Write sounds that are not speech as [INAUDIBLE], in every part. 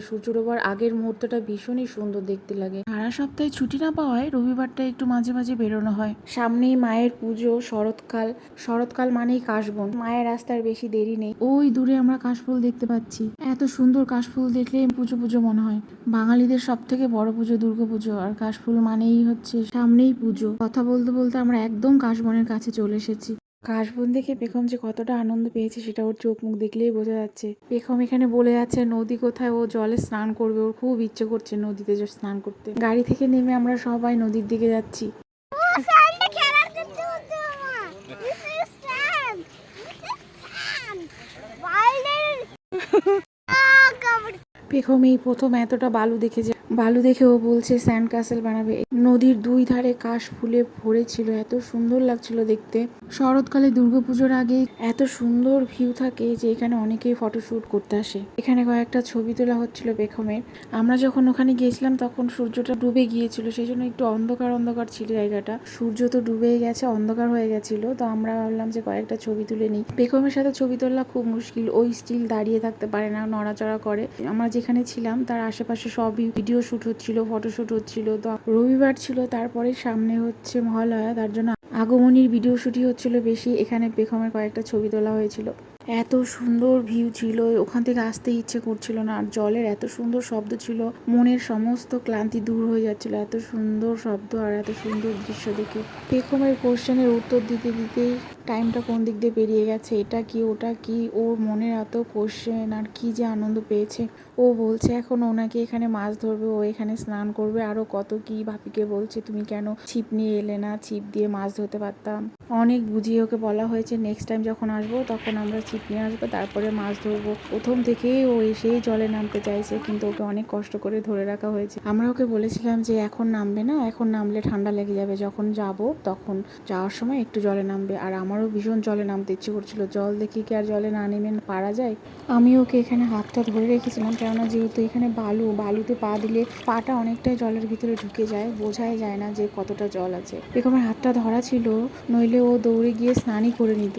সূর্য ডোবার আগের মুহূর্তটা ভীষণই সুন্দর দেখতে লাগে। সারা সপ্তাহে ছুটি না পাওয়ায় রবিবারটা একটু মাঝে মাঝে বেরোনো হয়। সামনেই মায়ের পুজো শরৎকাল। শরৎকাল মানেই কাশবন। মায়ের রাস্তার বেশি দেরি নেই। ওই দূরে আমরা কাশফুল দেখতে পাচ্ছি। এত সুন্দর কাশফুল দেখলে পুজো পুজো মনে হয়। বাঙালিদের সব থেকে বড় পুজো দুর্গা পুজো আর কাশফুল মানেই হচ্ছে সামনেই পুজো। কথা বলতে বলতে আমরা একদম কাশবনের কাছে চলে এসেছি। কাশবন দেখে পেখম যে কতটা আনন্দ পেয়েছে সেটা ওর চোখ মুখ দেখলেই বোঝা যাচ্ছে। পেখম এখানে বলে যাচ্ছে নদী কোথায়? ও জলে স্নান করবে। ওর খুব ইচ্ছে করছে নদীতে যে স্নান করতে। গাড়ি থেকে নেমে আমরা সবাই নদীর দিকে যাচ্ছি. [LAUGHS] পেখম এই প্রথম এতটা বালু দেখে যে বালু দেখে ও বলছে, স্যান্ড ক্যাসেল বানাবে। নদীর দুই ধারে কাশ ফুলে ভরে ছিল এত সুন্দর লাগছিল দেখতে। শরৎকালে দুর্গাপুজোর আগে এত সুন্দর ভিউ থাকে যে এখানে অনেকেই ফটোশুট করতে আসে। এখানে কয়েকটা ছবি তোলা হচ্ছিল পেখমের। আমরা যখন ওখানে গিয়েছিলাম তখন সূর্যটা ডুবে গিয়েছিল, সেই জন্য একটু অন্ধকার অন্ধকার ছিল জায়গাটা। সূর্য তো ডুবেই গেছে, অন্ধকার হয়ে গেছিল, তো আমরা ভাবলাম যে কয়েকটা ছবি তুলে নিই। পেখমের সাথে ছবি তোলা খুব মুশকিল, ওই স্টিল দাঁড়িয়ে থাকতে পারে না, নড়াচড়া করে। আমরা যেখানে ছিলাম, তার আশেপাশে সবই ভিডিও শুট হচ্ছিল ফটোশুট হচ্ছিল। তো রবিবার ছিল, তারপরে সামনে হচ্ছে মহালয়া, তার জন্য আগমনীর ভিডিও শুটই হচ্ছিল বেশি। এখানে পেখমের কয়েকটা ছবি তোলা হয়েছিল। এত সুন্দর ভিউ ছিল, ওখান থেকে আসতে ইচ্ছে করছিল না। আর জলের এত সুন্দর শব্দ ছিল, মনের সমস্ত ক্লান্তি দূর হয়ে যাচ্ছিল। এত সুন্দর শব্দ আর এত সুন্দর দৃশ্য দেখে। পেখমের কোশ্চেনের উত্তর দিতে দিতেই টাইমটা কোন দিক দিয়ে পেরিয়ে গেছে, এটা কি, ওটা কি, ওর মনের এত কোশ্চেন আর কি যে আনন্দ পেয়েছে। ও বলছে, এখন ওনাকে এখানে মাছ ধরবে, ও এখানে স্নান করবে, আরও কত কি ভাবিকে বলছে, তুমি কেন ছিপ নিয়ে এলে না, ছিপ দিয়ে মাছ ধরতে পারতাম? অনেক বুঝিয়ে ওকে বলা হয়েছে নেক্সট টাইম যখন আসব, তখন আমরা ছিপ নিয়ে আসব, তারপরে মাছ ধরবো। প্রথম থেকেই ও এসেই জলে নামতে চাইছে, কিন্তু ওকে অনেক কষ্ট করে ধরে রাখা হয়েছে। আমরা ওকে বলেছিলাম যে, এখন নামবে না, এখন নামলে ঠান্ডা লেগে যাবে, যখন যাব, তখন যাওয়ার সময় একটু জলে নামবে। আর আমারও ভীষণ জলে নামতে ইচ্ছে করছিল। জল দেখি কি আর জলে না নেমে পারা যায়? আমি ওকে এখানে হাতটা ধরে রেখেছিলাম, কেননা যেহেতু এখানে বালু, বালুতে পা দিলে পাটা অনেকটাই জলের ভিতরে ঢুকে যায়, বোঝাই যায় না যে কতটা জল আছে। আমার হাতটা ধরা ছিল, নইলে ও দৌড়ে গিয়ে স্নানই করে নিত।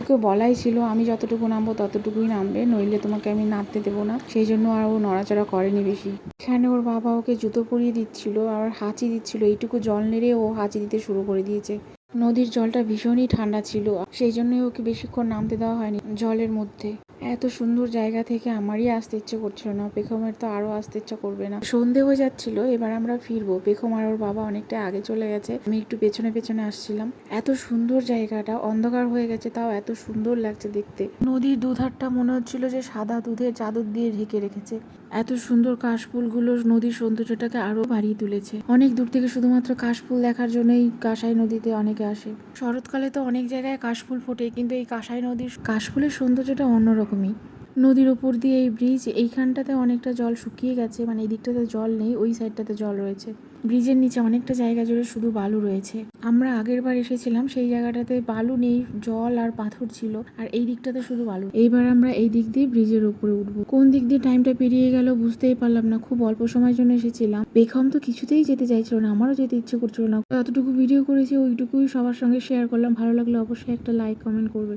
ওকে বলাই ছিল, আমি যতটুকু নামবো ততটুকুই নামবে, নইলে তোমাকে আমি নামতে দেবো না। সেই জন্য আর ও নড়াচড়া করেনি বেশি। এখানে ওর বাবা ওকে জুতো পরিয়ে দিচ্ছিল, আর হাঁচি দিচ্ছিল। এইটুকু জল নেড়ে ও হাঁচি দিতে শুরু করে দিয়েছে। নদীর জলটা ভীষণই ঠান্ডা ছিল, সেই জন্যই ওকে বেশিক্ষণ নামতে দেওয়া হয়নি জলের মধ্যে। এত সুন্দর জায়গা থেকে আমারই আসতে ইচ্ছে করছিল না, পেখমের তো আরও আসতে ইচ্ছা করবে না। সন্ধে হয়ে যাচ্ছিল, এবার আমরা ফিরবো। পেখম আর ওর বাবা অনেকটা আগে চলে গেছে, আমি একটু পেছনে পেছনে আসছিলাম। এত সুন্দর জায়গাটা, অন্ধকার হয়ে গেছে, তাও এত সুন্দর লাগছে দেখতে। নদীর দুধারটা মনে হচ্ছিল যে সাদা দুধের চাদর দিয়ে ঢেকে রেখেছে। এত সুন্দর কাশফুলগুলো নদীর সৌন্দর্যটাকে আরও বাড়িয়ে তুলেছে। অনেক দূর থেকে শুধুমাত্র কাশফুল দেখার জন্যই কাঁসাই নদীতে অনেকে আসে। শরৎকালে তো অনেক জায়গায় কাশফুল ফোটে, কিন্তু এই কাঁসাই নদীর কাশফুলের সৌন্দর্যটা অন্যরকমই। নদীর ওপর দিয়ে এই ব্রিজ এইখানটাতে অনেকটা জল শুকিয়ে গেছে মানে এই দিকটাতে জল নেই, ওই সাইডটাতে জল রয়েছে। ব্রিজের নিচে অনেকটা জায়গা জুড়ে শুধু বালু রয়েছে। আমরা আগের বার এসেছিলাম, সেই জায়গাটাতে বালু নেই, জল আর পাথর ছিল, আর এই দিকটাতে শুধু বালু। এইবার আমরা এই দিক দিয়ে ব্রিজের উপরে উঠবো। কোন দিক দিয়ে টাইমটা পেরিয়ে গেল বুঝতেই পারলাম না, খুব অল্প সময়ের জন্য এসেছিলাম। বেখম তো কিছুতেই যেতে চাইছিল না, আমারও যেতে ইচ্ছে করছিল না। যতটুকু ভিডিও করেছি, ওইটুকুই সবার সঙ্গে শেয়ার করলাম। ভালো লাগলে অবশ্যই একটা লাইক কমেন্ট করবে।